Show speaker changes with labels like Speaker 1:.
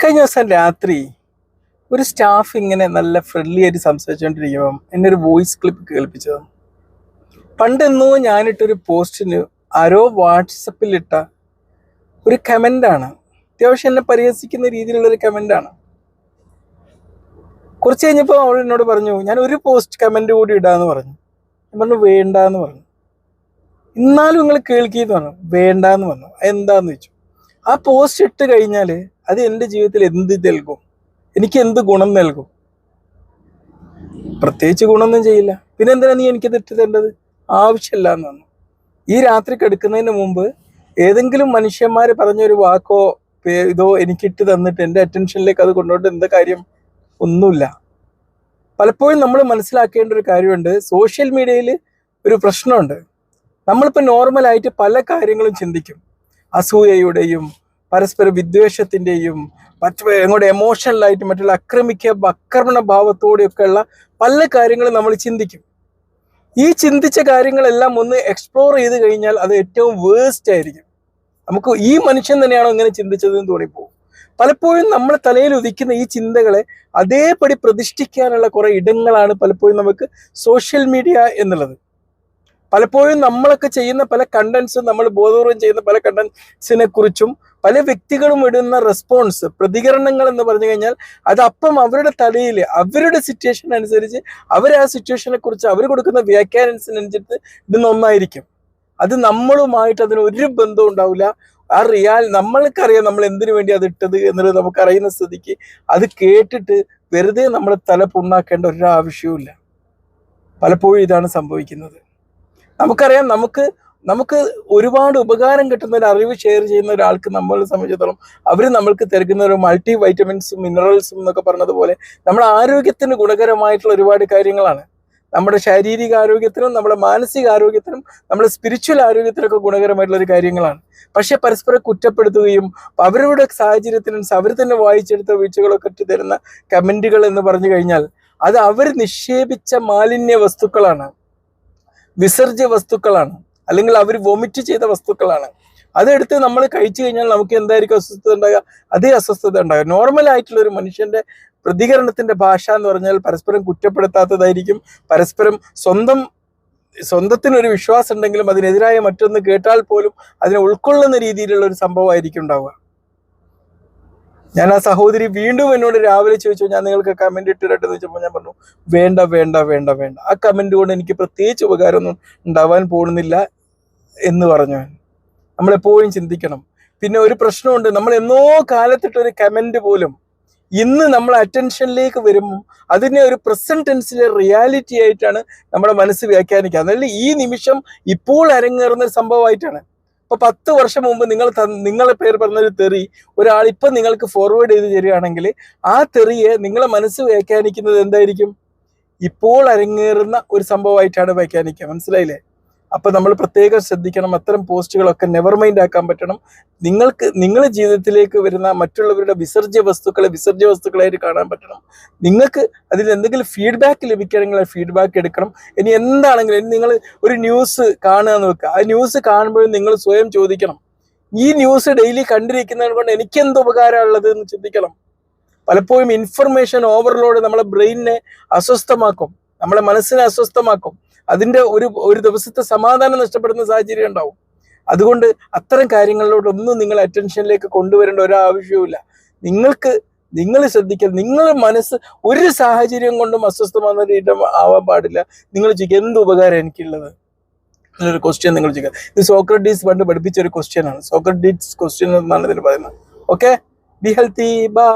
Speaker 1: കഴിഞ്ഞ ദിവസം രാത്രി ഒരു സ്റ്റാഫ് ഇങ്ങനെ നല്ല ഫ്രണ്ട്ലി ആയിട്ട് സംസാരിച്ചുകൊണ്ടിരിക്കുമ്പം എന്നെ ഒരു വോയിസ് ക്ലിപ്പ് കേൾപ്പിച്ചത്. പണ്ടെന്നോ ഞാനിട്ടൊരു പോസ്റ്റിന് ആരോ വാട്സപ്പിലിട്ട ഒരു കമന്റാണ് അത്യാവശ്യം എന്നെ പരിഹസിക്കുന്ന രീതിയിലുള്ള ഒരു കമന്റാണ് കുറച്ച് കഴിഞ്ഞപ്പോൾ അവൾ എന്നോട് പറഞ്ഞു ഞാൻ ഒരു പോസ്റ്റ് കമന്റ് കൂടി ഇടാന്ന് പറഞ്ഞു. ഞാൻ പറഞ്ഞു വേണ്ട എന്ന് പറഞ്ഞു. എന്നാലും നിങ്ങൾ കേൾക്കിയെന്ന് പറഞ്ഞു. വേണ്ട എന്ന് പറഞ്ഞു. എന്താന്ന് വെച്ചു ആ പോസ്റ്റ് ഇട്ട് കഴിഞ്ഞാൽ അത് എന്റെ ജീവിതത്തിൽ എന്ത് നൽകും? എനിക്ക് എന്ത് ഗുണം നൽകും? പ്രത്യേകിച്ച് ഗുണമൊന്നും ചെയ്യില്ല. പിന്നെ എന്തിനാ നീ എനിക്ക് തെറ്റ് തരേണ്ടത്? ആവശ്യമില്ല എന്ന് ഈ രാത്രി കിടക്കുന്നതിന് മുമ്പ് ഏതെങ്കിലും മനുഷ്യന്മാർ പറഞ്ഞൊരു വാക്കോ ഇതോ ഇതോ എനിക്കിട്ട് തന്നിട്ട് എന്റെ അറ്റൻഷനിലേക്ക് അത് കൊണ്ടുപോയിട്ട് എന്താ കാര്യം? ഒന്നുമില്ല. പലപ്പോഴും നമ്മൾ മനസ്സിലാക്കേണ്ട ഒരു കാര്യമുണ്ട്. സോഷ്യൽ മീഡിയയിൽ ഒരു പ്രശ്നമുണ്ട്. നമ്മളിപ്പോൾ നോർമലായിട്ട് പല കാര്യങ്ങളും ചിന്തിക്കും. അസൂയയുടെയും പരസ്പര വിദ്വേഷത്തിന്റെയും മറ്റു എങ്ങോട്ട് എമോഷണലായിട്ട് മറ്റുള്ള ആക്രമിക്ക ആക്രമണ ഭാവത്തോടെയൊക്കെയുള്ള പല കാര്യങ്ങളും നമ്മൾ ചിന്തിക്കും. ഈ ചിന്തിച്ച കാര്യങ്ങളെല്ലാം ഒന്ന് എക്സ്പ്ലോർ ചെയ്ത് കഴിഞ്ഞാൽ അത് ഏറ്റവും വേസ്റ്റ് ആയിരിക്കും. നമുക്ക് ഈ മനുഷ്യൻ തന്നെയാണോ ഇങ്ങനെ ചിന്തിച്ചതെന്ന് തോന്നിപ്പോകും. പലപ്പോഴും നമ്മൾ തലയിൽ ഉദിക്കുന്ന ഈ ചിന്തകളെ അതേപടി പ്രതിഷ്ഠിക്കാനുള്ള കുറേ ഇടങ്ങളാണ് പലപ്പോഴും നമുക്ക് സോഷ്യൽ മീഡിയ എന്നുള്ളത്. പലപ്പോഴും നമ്മളൊക്കെ ചെയ്യുന്ന പല കണ്ടൻസും നമ്മൾ ബോധപൂർവം ചെയ്യുന്ന പല കണ്ടൻസിനെ കുറിച്ചും പല വ്യക്തികളും ഇടുന്ന റെസ്പോൺസ് പ്രതികരണങ്ങൾ എന്ന് പറഞ്ഞു കഴിഞ്ഞാൽ അത് അപ്പം അവരുടെ തലയിൽ അവരുടെ സിറ്റുവേഷൻ അനുസരിച്ച് അവർ ആ സിറ്റുവേഷനെ കുറിച്ച് അവർ കൊടുക്കുന്ന വ്യാഖ്യാനുസരിച്ചിട്ട് ഇടുന്ന ഒന്നായിരിക്കും അത് നമ്മളുമായിട്ട് അതിന് ഒരു ബന്ധവും ഉണ്ടാവില്ല. ആ റിയാൽ നമ്മൾക്കറിയാം നമ്മൾ എന്തിനു വേണ്ടി അത് ഇട്ടത് എന്നുള്ളത് നമുക്ക് അറിയുന്ന സ്ഥിതിക്ക് അത് കേട്ടിട്ട് വെറുതെ നമ്മൾ തല പുണ്ണാക്കേണ്ട ഒരു ആവശ്യവുമില്ല പലപ്പോഴും ഇതാണ് സംഭവിക്കുന്നത്. നമുക്കറിയാം നമുക്ക് നമുക്ക് ഒരുപാട് ഉപകാരം കിട്ടുന്ന ഒരു അറിവ് ഷെയർ ചെയ്യുന്ന ഒരാൾക്ക് നമ്മളെ സംബന്ധിച്ചിടത്തോളം അവർ നമ്മൾക്ക് തിരക്കുന്ന ഒരു മൾട്ടി വൈറ്റമിൻസും മിനറൽസും എന്നൊക്കെ പറഞ്ഞതുപോലെ നമ്മുടെ ആരോഗ്യത്തിന് ഗുണകരമായിട്ടുള്ള ഒരുപാട് കാര്യങ്ങളാണ്. നമ്മുടെ ശാരീരിക ആരോഗ്യത്തിനും നമ്മുടെ മാനസിക ആരോഗ്യത്തിനും നമ്മുടെ സ്പിരിച്വൽ ആരോഗ്യത്തിനൊക്കെ ഗുണകരമായിട്ടുള്ള ഒരു കാര്യങ്ങളാണ്. പക്ഷെ പരസ്പരം കുറ്റപ്പെടുത്തുകയും അവരുടെ സാഹചര്യത്തിനനുസരിച്ച് അവർ തന്നെ വായിച്ചെടുത്ത വീഴ്ചകളൊക്കെ ഇട്ട് തരുന്ന കമന്റുകൾ എന്ന് പറഞ്ഞു കഴിഞ്ഞാൽ അത് അവർ നിക്ഷേപിച്ച മാലിന്യ വസ്തുക്കളാണ്. വിസർജ്യ വസ്തുക്കളാണ്. അല്ലെങ്കിൽ അവർ വൊമിറ്റ് ചെയ്ത വസ്തുക്കളാണ്. അതെടുത്ത് നമ്മൾ കഴിച്ചു കഴിഞ്ഞാൽ നമുക്ക് എന്തായിരിക്കും അസ്വസ്ഥത ഉണ്ടാകുക അതേ അസ്വസ്ഥത ഉണ്ടാകുക നോർമൽ ആയിട്ടുള്ള ഒരു മനുഷ്യന്റെ പ്രതികരണത്തിന്റെ ഭാഷ എന്ന് പറഞ്ഞാൽ പരസ്പരം കുറ്റപ്പെടുത്താത്തതായിരിക്കും. പരസ്പരം സ്വന്തം സ്വന്തത്തിനൊരു വിശ്വാസം ഉണ്ടെങ്കിലും അതിനെതിരായ മറ്റൊന്ന് കേട്ടാൽ പോലും അതിനെ ഉൾക്കൊള്ളുന്ന രീതിയിലുള്ള ഒരു സംഭവമായിരിക്കും ഉണ്ടാവുക. ഞാൻ ആ സഹോദരി വീണ്ടും എന്നോട് രാവിലെ ചോദിച്ചു ഞാൻ നിങ്ങൾക്ക് കമന്റ് ഇട്ടിടട്ടെ എന്ന് ചോദിച്ചപ്പോൾ ഞാൻ പറഞ്ഞു വേണ്ട വേണ്ട വേണ്ട വേണ്ട. ആ കമന്റ് കൊണ്ട് എനിക്ക് പ്രത്യേകിച്ച് ഉപകാരമൊന്നും ഉണ്ടാവാൻ പോകുന്നില്ല. എന്ന് പറഞ്ഞു നമ്മളെപ്പോഴും ചിന്തിക്കണം. പിന്നെ ഒരു പ്രശ്നമുണ്ട്. നമ്മൾ എന്നോ കാലത്തിട്ട് ഒരു കമന്റ് പോലും ഇന്ന് നമ്മൾ അറ്റൻഷനിലേക്ക് വരുമ്പോൾ അതിനെ ഒരു പ്രസന്റ് ടെൻസിലെ റിയാലിറ്റി ആയിട്ടാണ് നമ്മുടെ മനസ്സ് വ്യാഖ്യാനിക്കുക. അതല്ല ഈ നിമിഷം ഇപ്പോൾ അരങ്ങേറുന്ന സംഭവമായിട്ടാണ്. ഇപ്പൊ പത്ത് വർഷം മുമ്പ് നിങ്ങൾ നിങ്ങളെ പേര് പറഞ്ഞൊരു തെറി ഒരാൾ ഇപ്പൊ നിങ്ങൾക്ക് ഫോർവേഡ് ചെയ്ത് തരികയാണെങ്കിൽ ആ തെറിയെ നിങ്ങളെ മനസ്സ് വ്യാഖ്യാനിക്കുന്നത് എന്തായിരിക്കും? ഇപ്പോൾ അരങ്ങേറുന്ന ഒരു സംഭവമായിട്ടാണ് വ്യാഖ്യാനിക്കുക. മനസ്സിലായില്ലേ? അപ്പൊ നമ്മൾ പ്രത്യേകം ശ്രദ്ധിക്കണം. അത്തരം പോസ്റ്റുകളൊക്കെ നെവർ മൈൻഡ് ആക്കാൻ പറ്റണം. നിങ്ങൾക്ക് നിങ്ങളുടെ ജീവിതത്തിലേക്ക് വരുന്ന മറ്റുള്ളവരുടെ വിസർജ്യ വസ്തുക്കളെ വിസർജ്യ വസ്തുക്കളായിട്ട് കാണാൻ പറ്റണം. നിങ്ങൾക്ക് അതിൽ എന്തെങ്കിലും ഫീഡ്ബാക്ക് ലഭിക്കണമെങ്കിൽ ഫീഡ്ബാക്ക് എടുക്കണം. ഇനി എന്താണെങ്കിലും ഇനി നിങ്ങൾ ഒരു ന്യൂസ് കാണുക എന്ന് വെക്കുക. ആ ന്യൂസ് കാണുമ്പോഴും നിങ്ങൾ സ്വയം ചോദിക്കണം. ഈ ന്യൂസ് ഡെയിലി കണ്ടിരിക്കുന്നത് കൊണ്ട് എനിക്ക് എന്ത് ഉപകാരമുള്ളത് എന്ന് ചിന്തിക്കണം. പലപ്പോഴും ഇൻഫർമേഷൻ ഓവർലോഡ് നമ്മളെ ബ്രെയിനിനെ അസ്വസ്ഥമാക്കും. നമ്മളെ മനസ്സിനെ അസ്വസ്ഥമാക്കും. അതിന്റെ ഒരു ഒരു ദിവസത്തെ സമാധാനം നഷ്ടപ്പെടുന്ന സാഹചര്യം ഉണ്ടാവും. അതുകൊണ്ട് അത്തരം കാര്യങ്ങളിലോട്ടൊന്നും നിങ്ങൾ അറ്റൻഷനിലേക്ക് കൊണ്ടുവരേണ്ട ഒരു ആവശ്യവുമില്ല നിങ്ങൾക്ക് നിങ്ങൾ ശ്രദ്ധിക്കുക നിങ്ങളുടെ മനസ്സ് ഒരു സാഹചര്യം കൊണ്ടും അസ്വസ്ഥമാകുന്ന രീതി ആവാൻ പാടില്ല. നിങ്ങൾ ചോദിക്കുക എന്ത് ഉപകാരം എനിക്കുള്ളത്? എന്നൊരു ക്വസ്റ്റ്യൻ നിങ്ങൾ ചോദിക്കുക. ഇത് സോക്രട്ടീസ് പണ്ട് പഠിപ്പിച്ച ഒരു ക്വസ്റ്റ്യൻ ആണ്. സോക്രട്ടീസ് ക്വസ്റ്റ്യൻ എന്നാണ് ഇതിന് പറയുന്നത്. Okay be healthy by